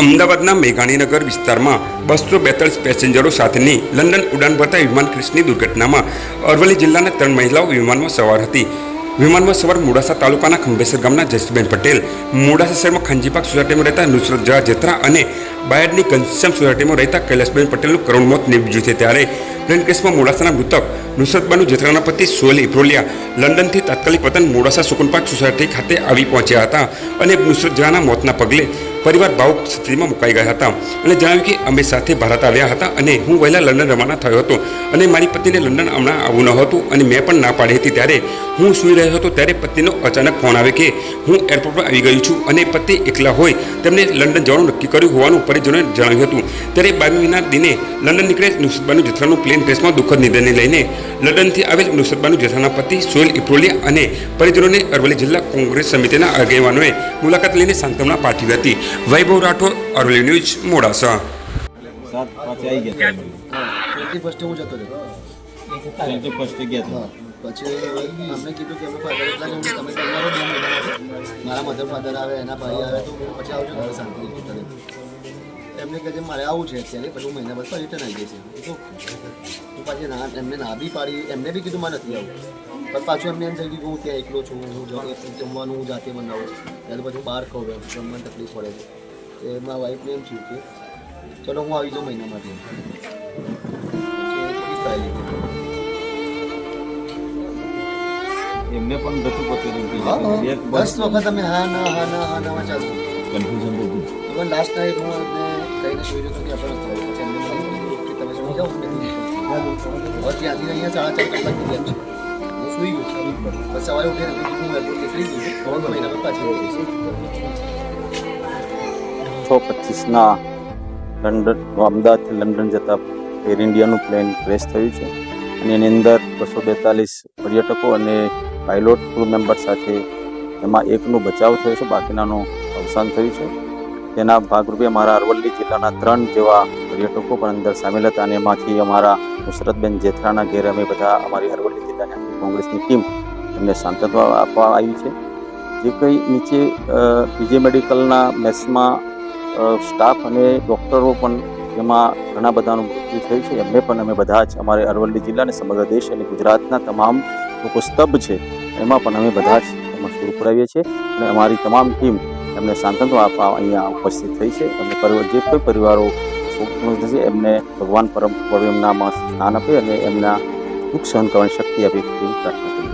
અમદાવાદના મેઘાણીનગર વિસ્તારમાં બસો બેતાળીસ પેસેન્જરો સાથેની લંડન ઉડાન ભરતા વિમાન ક્રેશની દુર્ઘટનામાં અરવલ્લી જિલ્લાના ત્રણ મહિલાઓ વિમાનમાં સવાર હતી. વિમાનમાં સવાર મોડાસા તાલુકાના ખંભેસર ગામના જસબેન પટેલ, મોડાસા શહેરમાં ખંજીપાક સોસાયટીમાં રહેતા નુસરત જહા જેત્રા અને બાયડની ઘનશ્યામ સોસાયટીમાં રહેતા કૈલાસબેન પટેલનું કરુણ મોત નીપજ્યું છે. ત્યારે પ્લેન કેસમાં મોડાસાના મૃતક નુસરતબાનુ જેત્રાના પતિ સોહેલ ઇપ્રોલિયા લંડનથી તાત્કાલિક વતન મોડાસા સુકનપાક સોસાયટી ખાતે આવી પહોંચ્યા હતા અને નુસરત જહાના મોતના પગલે પરિવાર ભાવુક સ્થિતિમાં મુકાઈ ગયા હતા. અને જણાવ્યું કે અમે સાથે ભારત આવ્યા હતા અને હું વહેલા લંડન રવાના થયો હતો. અને મારી પત્નીને લંડન હમણાં આવવું ન હતું અને મેં પણ ના પાડી હતી. ત્યારે હું સૂઈ રહ્યો હતો. ત્યારે પત્નીનો અચાનક ફોન આવે કે હું એરપોર્ટ પર આવી ગયું છું અને પતિ એકલા હોય. તેમને લંડન જવાનું નક્કી કર્યું હોવાનું પરિજનોએ જણાવ્યું હતું. ત્યારે બારમીના દિને લંડન નીકળે નુસરતબાનુ જથ્થાનું પ્લેન ક્રેશમાં દુઃખદ નિધનને લઈને લંડનથી આવેલ નુસરતબાનુ જથ્થાના પતિ સોહેલ ઇપ્રોલિયા અને પરિજનોને અરવલ્લી જિલ્લા કોંગ્રેસ સમિતિના આગેવાનોએ મુલાકાત લઈને સાંત્વના પાઠવી હતી. વૈભવ રાઠોડ અરવલ્લી ન્યૂઝ મોડાસા. સાત પાંચે આવી ગયા ટ્વેન્ટી ફર્સ્ટે હું જતો રહ્યો. ટ્વેન્ટી ફર્સ્ટે ગયા હતા. પછી અમને કીધું કે અમે ફાધર એટલા જ તમે તમારો મારા મધર ફાધર આવે એના ભાઈ આવે તો પછી આવજો ઘરે શાંતિ એમને કહે છે મારે આવું છે અત્યારે પછી હું મહિના પછી રિટર્ન આવી જશે તો હું પાછી ના એમને ના બી પાડી એમને બી કીધું મારે નથી આવું. પણ પાછું એમને એમ થઈ ગયું કે હું ત્યાં એકલો છું હું જમવાનું હું જાતે બનાવું. ત્યારે પછી હું બહાર ખાઉં એમ જમવાની તકલીફ પડે છે. એ મારા વાઈફને એમ થયું કે ચલો હું આવી જાઉં મહિના માટે એમને પણ બધું પતું દસ વખત અમે હા ના હા ના હા ના ચાલતું કન્ફ્યુઝન થતું ઇવન લાસ્ટ નાઇટ હું કહીને સુઈ રહ્યો કે આપણે પછી એમને તમે સુઈ જાઓ? ત્યાંથી અહીંયા સાડા ચાર કલાકની ગેમ છે. સુઈ ગયો પછી સવારે ઉઠીને કીધું હું એરપોર્ટ નીકળી ગયું હવે મહિના પછી પાછી આવી જઈશ છ. પચીસના લંડન અમદાવાદથી લંડન જતા એર ઇન્ડિયાનું પ્લેન ક્રેશ થયું છે. અને એની અંદર બસો બેતાલીસ પર્યટકો અને પાઇલોટ ક્રૂ મેમ્બર સાથે એમાં એકનું બચાવ થયો છે. બાકીનાનું અવસાન થયું છે. તેના ભાગરૂપે અમારા અરવલ્લી જિલ્લાના ત્રણ જેવા પર્યટકો પણ અંદર સામેલ હતા અને એમાંથી અમારા નુસરતબેન જેથરાના ઘેર અમે બધા અમારી અરવલ્લી જિલ્લાની કોંગ્રેસની ટીમ એમને સાંત્વના આપવા આવી છે. જે કંઈ નીચે પીજે મેડિકલના મેસમાં સ્ટાફ અને ડૉક્ટરો પણ એમાં ઘણા બધાનું મૃત્યુ થયું છે. એમને પણ અમે બધા જ અમારે અરવલ્લી જિલ્લા અને સમગ્ર દેશ અને ગુજરાતના તમામ લોકો સ્તબ્ધ છે. એમાં પણ અમે બધા જ એમાં શરૂ કરાવીએ છીએ અને અમારી તમામ ટીમ એમને સાંત્વના આપવા અહીંયા ઉપસ્થિત થઈ છે. અને પરિવાર, જે કોઈ પરિવારો એમને ભગવાન પરમ પરમ એમનામાં સ્થાન આપે અને એમના દુઃખ સહન કરવાની શક્તિ આપે પ્રાર્થના કરીએ.